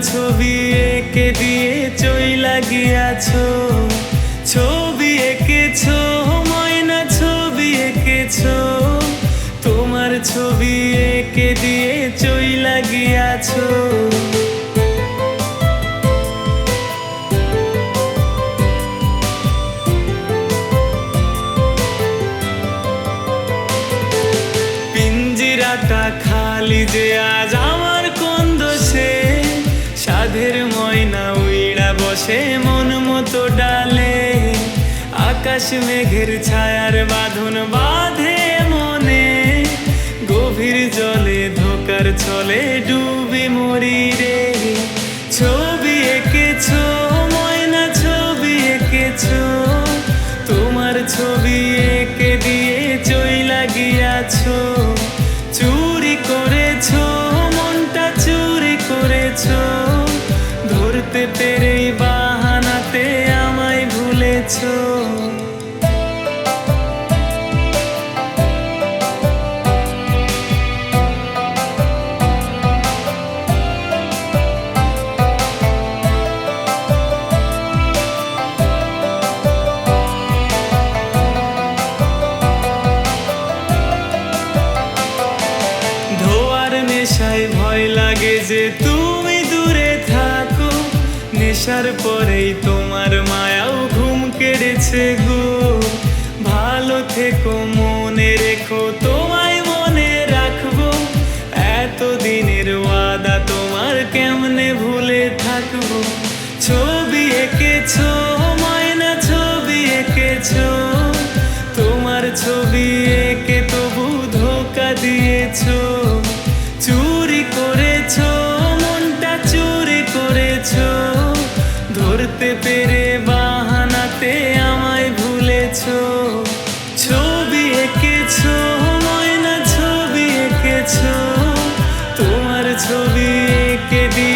এঁকে দিয়ে চইলা গিয়াছো ছবি এঁকেছো, ময়না ছবি এঁকেছো। তোমার ছবি এঁকে দিয়ে চইলা গিয়াছো পিঞ্জিরাটা খালি যে আজ বসে মন মতো ডালে, আকাশ মেঘের ছায়ার বাঁধন বাঁধে মনে। গভীর জলে ধোকার ছলে ডুবে মরি রে। ছবি এঁকেছো, ময়না ছবি এঁকেছো, তোমার ছবি এঁকে দিয়ে চইলা গিয়াছো। ধোয়ার নেশায় ভয় লাগে যে তুমি দূরে থাকো। নেশার পরেই তোমার মায়াও কেড়েছে গো। ভালো থেকো, মনে রেখো, তোমায় মনে রাখব। এতদিনের ওয়াদা তোমার কেমনে ভুলে থাকব? ছবি এঁকেছো, ময়না ছবি এঁকেছো। তোমার ছবি এঁকে তবু ধোকা দিয়েছ। চুরি করেছ, মনটা চুরি করেছ। ধরতে পেরে এঁকেছো ছবি এঁকেছো ময়না ছবি এঁকেছো তোমার ছবি এঁকে দিয়ে